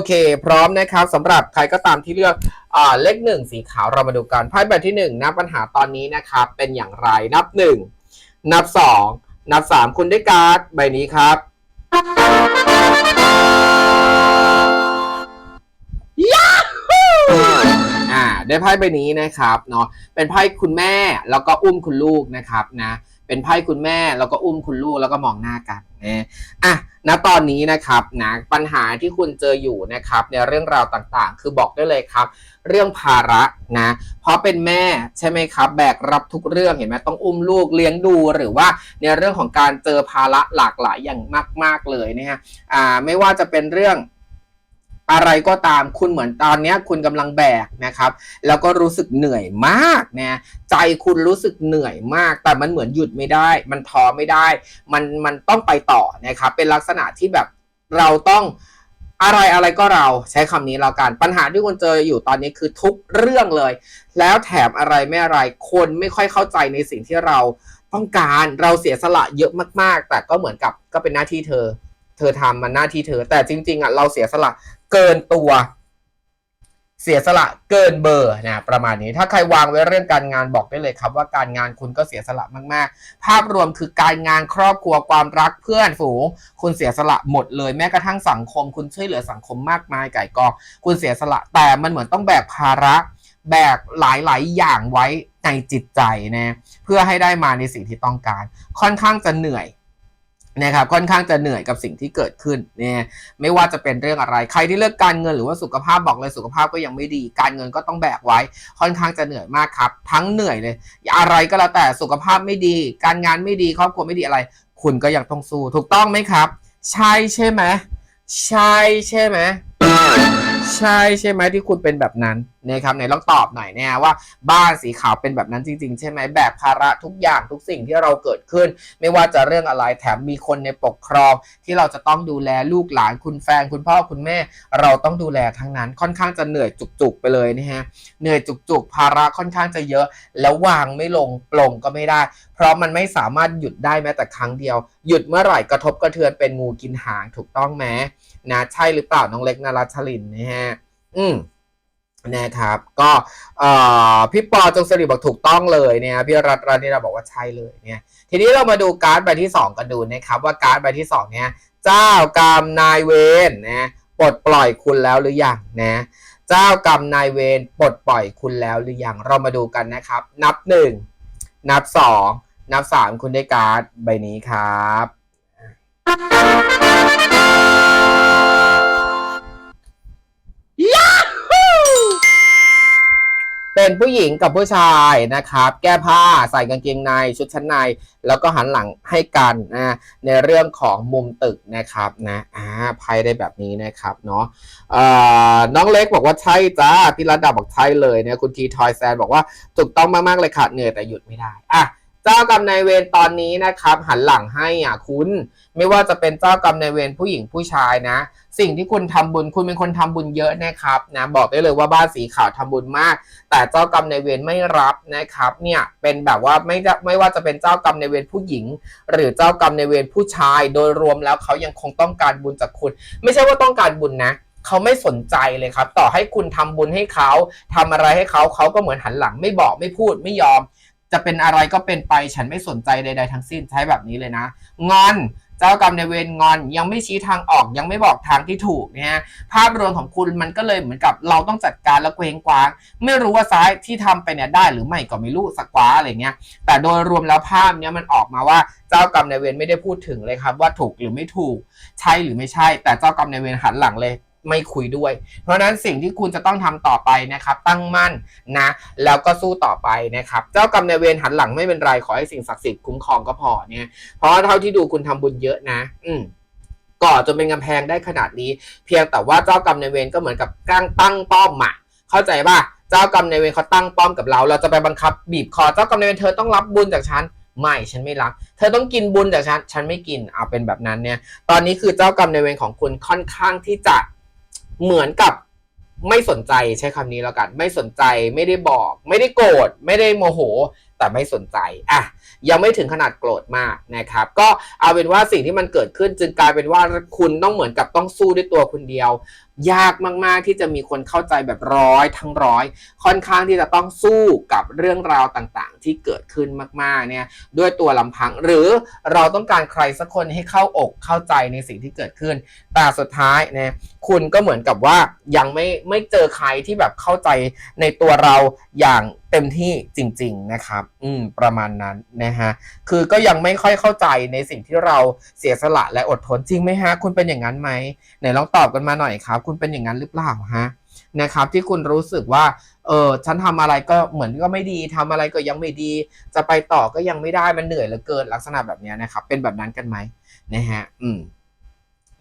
โอเค พร้อมนะครับสำหรับใครก็ตามที่เลือกอ่าเลขหนึ่งสีขาวเรามาดูกันไพ่ใบที่หนึ่งนะปัญหาตอนนี้นะครับเป็นอย่างไรนับหนึ่งนับสองนับสามคุณได้การ์ดใบนี้ครับอ่าได้ไพ่ใบนี้นะครับเนาะเป็นไพ่คุณแม่แล้วก็อุ้มคุณลูกนะครับนะ เป็นไพ่คุณแม่แล้วก็อุ้มคุณลูกแล้วก็มองหน้ากันนะอะณตอนนี้นะครับนะปัญหาที่คุณเจออยู่นะครับในเรื่องราวต่างๆ คือบอกได้เลยครับ เรื่องภาระนะเพราะเป็นแม่ใช่ไหมครับ แบกรับทุกเรื่องเห็นไหมต้องอุ้มลูกเลี้ยงดูหรือว่าในเรื่องของการเจอภาระหลากหลายอย่างมาก ๆเลยนะฮะอ่าไม่ว่าจะเป็นเรื่อง อะไรก็ตามคุณเหมือนตอนนี้คุณกำลังแบกนะครับ แล้วก็รู้สึกเหนื่อยมากนะใจคุณรู้สึกเหนื่อยมาก แต่มันเหมือนหยุดไม่ได้ มันท้อไม่ได้ มันมันต้องไปต่อนะครับ เป็นลักษณะที่แบบเราต้องอะไรอะไรก็เราใช้คำนี้แล้วกัน ปัญหาที่คุณเจออยู่ตอนนี้คือทุกเรื่องเลย แล้วแถมอะไรไม่อะไรคนไม่ค่อยเข้าใจในสิ่งที่เราต้องการเราเสียสละเยอะมากๆ แต่ก็เหมือนกับก็เป็นหน้าที่เธอ เธอทำมันหน้าที่เธอ แต่จริง ๆอะเราเสียสละ เกินตัว เสียสละเกินเบอร์นะประมาณนี้ถ้าใครวางไว้เรื่องการงานบอกได้เลยครับว่าการงานคุณก็เสียสละมากๆ ภาพรวมคือการงานครอบครัวความรักเพื่อนฝูง คุณเสียสละหมดเลยแม้กระทั่งสังคม คุณช่วยเหลือสังคมมากมายไก่กองคุณเสียสละ แต่มันเหมือนต้องแบกภาระแบกหลายๆ อย่างไว้ในจิตใจนะเพื่อให้ได้มาในสิ่งที่ต้องการ ค่อนข้างจะเหนื่อย นะครับค่อนข้างจะเหนื่อยกับสิ่งที่เกิดขึ้นเนี่ยไม่ว่าจะเป็นเรื่องอะไร ใครที่เลือกการเงินหรือว่าสุขภาพบอกเลยสุขภาพก็ยังไม่ดี การเงินก็ต้องแบกไว้ ค่อนข้างจะเหนื่อยมากครับ ทั้งเหนื่อยเลย อะไรก็แล้วแต่สุขภาพไม่ดี การงานไม่ดีครอบครัวไม่ดีอะไร คุณก็ยังต้องสู้ ถูกต้องไหมครับ ใช่ใช่ไหมใช่ใช่ไหม ใช่ใช่ไหมที่คุณเป็นแบบนั้นนะครับไหนลองตอบหน่อยเนี่ยว่า บ้านสีขาวเป็นแบบนั้นจริง ๆ ใช่ไหมแบกภาระทุกอย่างทุกสิ่งที่เราเกิดขึ้น ไม่ว่าจะเรื่องอะไรแถมมีคนในปกครอง ที่เราจะต้องดูแลลูกหลานคุณแฟนคุณพ่อคุณแม่ เราต้องดูแลทั้งนั้นค่อนข้างจะเหนื่อยจุกๆไปเลยนะฮะเหนื่อยจุกๆ ภาระค่อนข้างจะเยอะ แล้ววางไม่ลงปลงก็ไม่ได้ เพราะมันไม่สามารถหยุดได้แม้แต่ครั้งเดียว หยุดเมื่อไหร่กระทบกระเทือนเป็นงูกินหางถูกต้องไหม นะใช่หรือเปล่าน้องเล็กนารัชลินนะฮะอืมนะครับ ก็พี่ปอจงสริบอกถูกต้องเลยเนี่ยพี่รัตรัตน์นี่เราบอกว่าใช่เลยเนี่ยทีนี้เรามาดูการ์ดใบที่ 2 กันดูนะครับ ว่าการ์ดใบที่ 2 เนี่ย เจ้ากรรมนายเวรนะปลดปล่อยคุณแล้วหรือยังนะเจ้ากรรมนายเวรปลดปล่อยคุณแล้วหรือยังเรามาดูกันนะครับ นับ 1 นับ 2 นับ 3 คุณได้การ์ดใบนี้ครับ เป็นผู้หญิงกับผู้ชายนะครับ แก้ผ้าใส่กางเกงในชุดชั้นใน แล้วก็หันหลังให้กันนะในเรื่องของมุมตึกนะครับนะอ่าไพ่ได้แบบนี้นะครับเนาะน้องเล็กบอกว่าใช่จ้าพี่รัตดาบอกใช่เลยเนี่ยคุณทีทอยแซนบอกว่าถูกต้องมากๆเลยค่ะเหนื่อยแต่หยุดไม่ได้อะ เจ้ากรรมนายเวรตอนนี้นะครับ หันหลังให้อะคุณ ไม่ว่าจะเป็นเจ้ากรรมนายเวรผู้หญิงผู้ชายนะ สิ่งที่คุณทำบุญคุณเป็นคนทำบุญเยอะนะครับนะบอกได้เลยว่าบ้านสีขาวทำบุญมาก แต่เจ้ากรรมนายเวรไม่รับนะครับเนี่ยเป็นแบบว่าไม่ไม่ว่าจะเป็นเจ้ากรรมนายเวรผู้หญิง หรือเจ้ากรรมนายเวรผู้ชาย โดยรวมแล้วเขายังคงต้องการบุญจากคุณ ไม่ใช่ว่าต้องการบุญนะเขาไม่สนใจเลยครับ ต่อให้คุณทำบุญให้เขาทำอะไรให้เขาเขาก็เหมือนหันหลังไม่บอกไม่พูดไม่ยอม จะเป็นอะไรก็เป็นไปฉันไม่สนใจใดๆทั้งสิ้นใช้แบบนี้เลยนะ งอนเจ้ากรรมในเวรงอนยังไม่ชี้ทางออกยังไม่บอกทางที่ถูกเนี่ยภาพรวมของคุณมันก็เลยเหมือนกับเราต้องจัดการแล้วเคว้งคว้าง ไม่รู้ว่าซ้ายที่ทำไปเนี่ยได้หรือไม่ก็ไม่รู้สักว่าอะไรเงี้ยแต่โดยรวมแล้วภาพเนี้ยมันออกมาว่าเจ้ากรรมในเวรไม่ได้พูดถึงเลยครับ ว่าถูกหรือไม่ถูกใช่หรือไม่ใช่ แต่เจ้ากรรมในเวรหันหลังเลย ไม่คุยด้วย เพราะฉะนั้นสิ่งที่คุณจะต้องทำต่อไปนะครับ ตั้งมั่นนะ แล้วก็สู้ต่อไปนะครับ เจ้ากรรมนายเวรหันหลังไม่เป็นไร ขอให้สิ่งศักดิ์สิทธิ์คุ้มครองก็พอเนี่ย เพราะเท่าที่ดูคุณทำบุญเยอะนะ อืมก่อจนเป็นกำแพงได้ขนาดนี้ เพียงแต่ว่าเจ้ากรรมนายเวรก็เหมือนกับกางตั้งป้อมอะเข้าใจป่ะเจ้ากรรมนายเวรเขาตั้งป้อมกับเรา เราจะไปบังคับบีบคอเจ้ากรรมนายเวรเธอต้องรับบุญจากฉันไม่ฉันไม่รับ เธอต้องกินบุญจากฉัน ฉันไม่กิน เอาเป็นแบบนั้นเนี่ย ตอนนี้คือเจ้ากรรมนายเวรของคุณค่อนข้างที่จะ เหมือนกับไม่สนใจใช้คำนี้แล้วกัน ไม่สนใจไม่ได้บอก ไม่ได้โกรธไม่ได้โมโห แต่ไม่สนใจอะยังไม่ถึงขนาดโกรธมากนะครับ ก็เอาเป็นว่าสิ่งที่มันเกิดขึ้นจึงกลายเป็นว่าคุณต้องเหมือนกับต้องสู้ด้วยตัวคุณเดียว ยากมากๆที่จะมีคนเข้าใจแบบร้อยทั้งร้อย ค่อนข้างที่จะต้องสู้กับเรื่องราวต่างๆ ที่เกิดขึ้นมากๆเนี่ยด้วยตัวลำพัง หรือเราต้องการใครสักคนให้เข้าอกเข้าใจในสิ่งที่เกิดขึ้น แต่สุดท้ายนะคุณก็เหมือนกับว่ายังไม่ไม่เจอใครที่แบบเข้าใจในตัวเราอย่าง เต็มที่จริง ๆนะครับ อืมประมาณนั้นนะฮะคือก็ยังไม่ค่อยเข้าใจในสิ่งที่เราเสียสละและอดทนจริงไหมฮะ คุณเป็นอย่างนั้นไหมไหนลองตอบกันมาหน่อยครับ คุณเป็นอย่างนั้นหรือเปล่าฮะนะครับ ที่คุณรู้สึกว่า เออฉันทำอะไรก็เหมือนก็ไม่ดีทำอะไรก็ยังไม่ดี จะไปต่อก็ยังไม่ได้มันเหนื่อยเหลือเกินลักษณะแบบนี้นะครับ เป็นแบบนั้นกันไหมนะฮะ อืม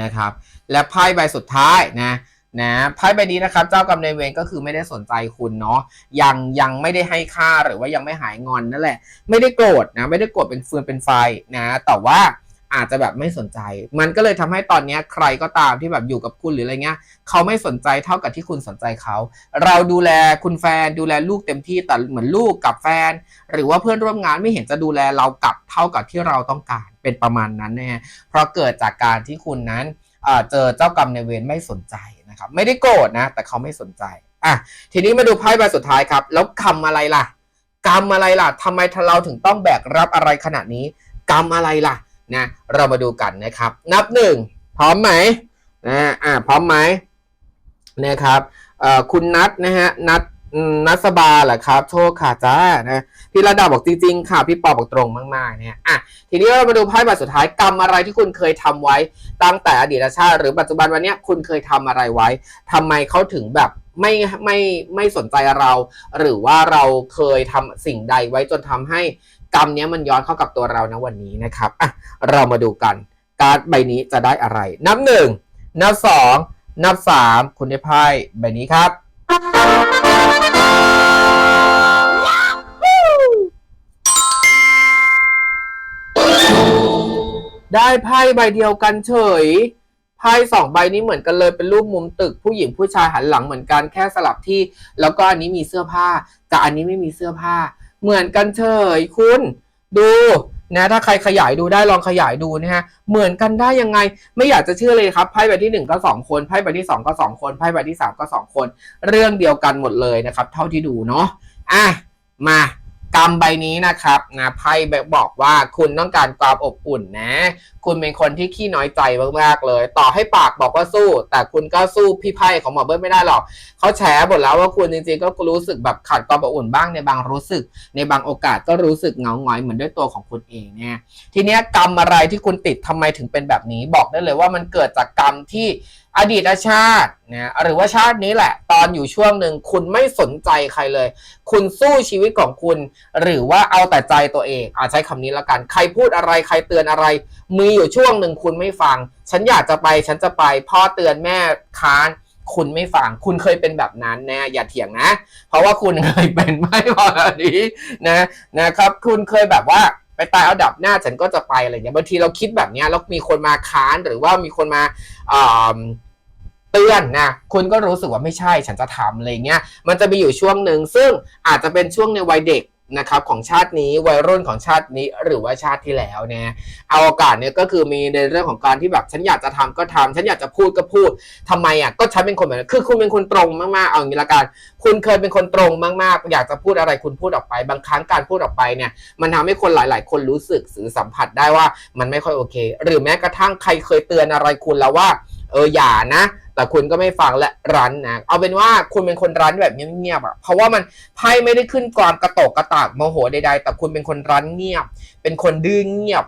นะครับ และไพ่ใบสุดท้ายนะ นะไพ่ใบนี้นะครับเจ้ากรรมนายเวรก็คือไม่ได้สนใจคุณเนาะยังยังไม่ได้ให้ค่าหรือว่ายังไม่หายงอนนั่นแหละ ไม่ได้โกรธนะไม่ได้โกรธเป็นฟืนเป็นไฟนะแต่ว่าอาจจะแบบไม่สนใจ มันก็เลยทำให้ตอนนี้ใครก็ตามที่แบบอยู่กับคุณหรืออะไรเงี้ย เขาไม่สนใจเท่ากับที่คุณสนใจเขา เราดูแลคุณแฟนดูแลลูกเต็มที่แต่เหมือนลูกกับแฟน หรือว่าเพื่อนร่วมงานไม่เห็นจะดูแลเรากลับเท่ากับที่เราต้องการเป็นประมาณนั้นนะฮะเพราะเกิดจากการที่คุณนั้นเจอเจ้ากรรมในายเวรไม่สนใจ นะครับไม่ได้โกรธนะ แต่เขาไม่สนใจอะทีนี้มาดูไพ่ใบสุดท้ายครับ แล้วกรรมอะไรล่ะ กรรมอะไรล่ะทำไมเราถึงต้องแบกรับอะไรขนาดนี้ กรรมอะไรล่ะนะเรามาดูกันนะครับ นับหนึ่งพร้อมไหมนะอ่าพร้อมไหมนะครับเอ่อคุณนัทนะฮะนัท นัสบาเหรอครับ โทษค่ะจ้านะพี่ระดาบอกจริง ๆ ค่ะ พี่ปอบอกตรงมากๆเนี่ยอะทีนี้เรามาดูไพ่ใบสุดท้ายกรรมอะไรที่คุณเคยทำไว้ตั้งแต่อดีตชาติ หรือปัจจุบันวันเนี้ยคุณเคยทำอะไรไว้ทำไมเขาถึงแบบไม่ไม่ไม่สนใจเรา หรือว่าเราเคยทำสิ่งใดไว้จนทำให้กรรมเนี้ยมันย้อนเข้ากับตัวเรานะวันนี้นะครับอะเรามาดูกันการ์ดใบนี้จะได้อะไร นับหนึ่งนับสองนับสามคุณได้ไพ่ใบนี้ครับ ได้ไพ่ใบเดียวกันเฉย ไพ่สองใบนี้เหมือนกันเลยเป็นรูปมุมตึก ผู้หญิงผู้ชายหันหลังเหมือนกันแค่สลับที่ แล้วก็อันนี้มีเสื้อผ้าแต่อันนี้ไม่มีเสื้อผ้า เหมือนกันเฉยคุณ ดูนะถ้าใครขยายดูได้ลองขยายดูนะฮะเหมือนกันได้ยังไง ไม่อยากจะเชื่อเลยครับไพ่ใบที่หนึ่งก็สองคนไพ่ใบที่สองก็สองคนไพ่ใบที่สามก็สองคน เรื่องเดียวกันหมดเลยนะครับ เท่าที่ดูเนาะอะมา กรรมใบนี้นะครับนะไพ่บอกว่าคุณต้องการความอบอุ่นนะ คุณเป็นคนที่ขี้น้อยใจมากๆเลย ต่อให้ปากบอกว่าสู้ แต่คุณก็สู้พี่ไพ่ของหมอเบิ้ลไม่ได้หรอกเขาแฉหมดแล้วว่าคุณจริงๆก็รู้สึกแบบขาดความอบอุ่นบ้างในบางรู้สึก ในบางโอกาสก็รู้สึกเหงาหงอยเหมือนด้วยตัวของคุณเองเนี่ยทีเนี้ยกรรมอะไรที่คุณติดทำไมถึงเป็นแบบนี้ บอกได้เลยว่ามันเกิดจากกรรมที่ อดีตชาตินะหรือว่าชาตินี้แหละ ตอนอยู่ช่วงหนึ่งคุณไม่สนใจใครเลย คุณสู้ชีวิตของคุณ หรือว่าเอาแต่ใจตัวเองอาใช้คำนี้ละกัน ใครพูดอะไรใครเตือนอะไร มีอยู่ช่วงหนึ่งคุณไม่ฟัง ฉันอยากจะไปฉันจะไปพ่อเตือนแม่ค้านคุณไม่ฟัง คุณเคยเป็นแบบนั้นนะ อย่าเถียงนะ เพราะว่าคุณเคยเป็นไม่พอแบบนี้นะนะครับ คุณเคยแบบว่า ตายเอาดับหน้าฉันก็จะไปอะไรอย่างเงี้ยบางทีเราคิดแบบเนี้ยแล้วมีคนมาค้านหรือว่ามีคนมาเตือนนะคุณก็รู้สึกว่าไม่ใช่ฉันจะทำอะไรเงี้ยมันจะมีอยู่ช่วงหนึ่งซึ่งอาจจะเป็นช่วงในวัยเด็ก นะครับของชาตินี้วัยรุ่นของชาตินี้หรือว่าชาติที่แล้วเนี่ยเอาโอกาสเนี่ยก็คือมีในเรื่องของการที่แบบฉันอยากจะทำก็ทำฉันอยากจะพูดก็พูดทำไมอะก็ฉันเป็นคนแบบนั้นคือคุณเป็นคนตรงมากๆเอาอย่างนี้ละกันคุณเคยเป็นคนตรงมากๆ อยากจะพูดอะไรคุณพูดออกไป บางครั้งการพูดออกไปเนี่ยมันทำให้คนหลาย ๆ คนรู้สึกหรือสัมผัสได้ว่ามันไม่ค่อยโอเค หรือแม้กระทั่งใครเคยเตือนอะไรคุณแล้วว่า เอออย่านะ แต่คุณก็ไม่ฟังและรั้นนะเอาเป็นว่าคุณเป็นคนรั้นแบบเงียบๆอะเพราะว่ามันไพ่ไม่ได้ขึ้นความกระโตกกระตากโมโหใดๆแต่คุณเป็นคนรั้นเงียบ เป็นคนดื้อเงียบ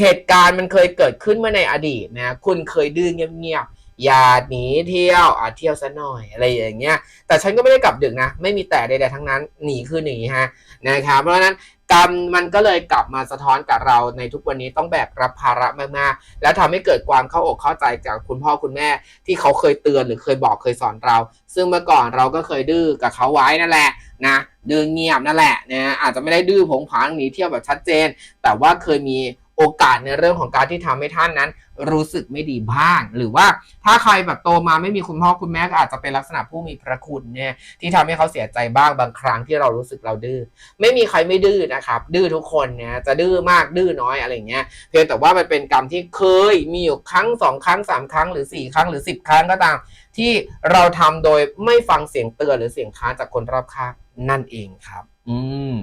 เหตุการณ์มันเคยเกิดขึ้นเมื่อในอดีตนะคุณเคยดื้อเงียบๆอย่าหนีเที่ยวอะเที่ยวซะหน่อยอะไรอย่างเงี้ยแต่ฉันก็ไม่ได้กลับดึกนะ ไม่มีแต่ใดๆทั้งนั้นหนีคือหนีฮะนะครับเพราะฉะนั้น กรรมมันก็เลยกลับมาสะท้อนกับเราในทุกวันนี้ต้องแบกรับภาระมากๆ แล้วทำให้เกิดความเข้าอกเข้าใจจากคุณพ่อคุณแม่ ที่เขาเคยเตือนหรือเคยบอกเคยสอนเรา ซึ่งเมื่อก่อนเราก็เคยดื้อกับเขาไว้นั่นแหละนะดื้อเงียบนั่นแหละนะอาจจะไม่ได้ดื้อผงผางหนีเที่ยวแบบชัดเจน แต่ว่าเคยมี โอกาสในเรื่องของการที่ทำให้ท่านนั้น รู้สึกไม่ดีบ้าง หรือว่าถ้าใครแบบโตมาไม่มีคุณพ่อคุณแม่ก็อาจจะเป็นลักษณะผู้มีพระคุณเนี่ยที่ทำให้เขาเสียใจบ้างบางครั้งที่เรารู้สึกเราดื้อไม่มีใครไม่ดื้อนะครับ ดื้อทุกคนเนี่ยจะดื้อมากดื้อน้อยอะไรเงี้ยเพียงแต่ว่ามันเป็นกรรมที่เคยมีอยู่ครั้งสองครั้งสามครั้งหรือสี่ครั้งหรือสิบครั้งก็ตาม ที่เราทำโดยไม่ฟังเสียงเตือนหรือเสียงค้านจากคนรอบข้างนั่นเองครับ อืม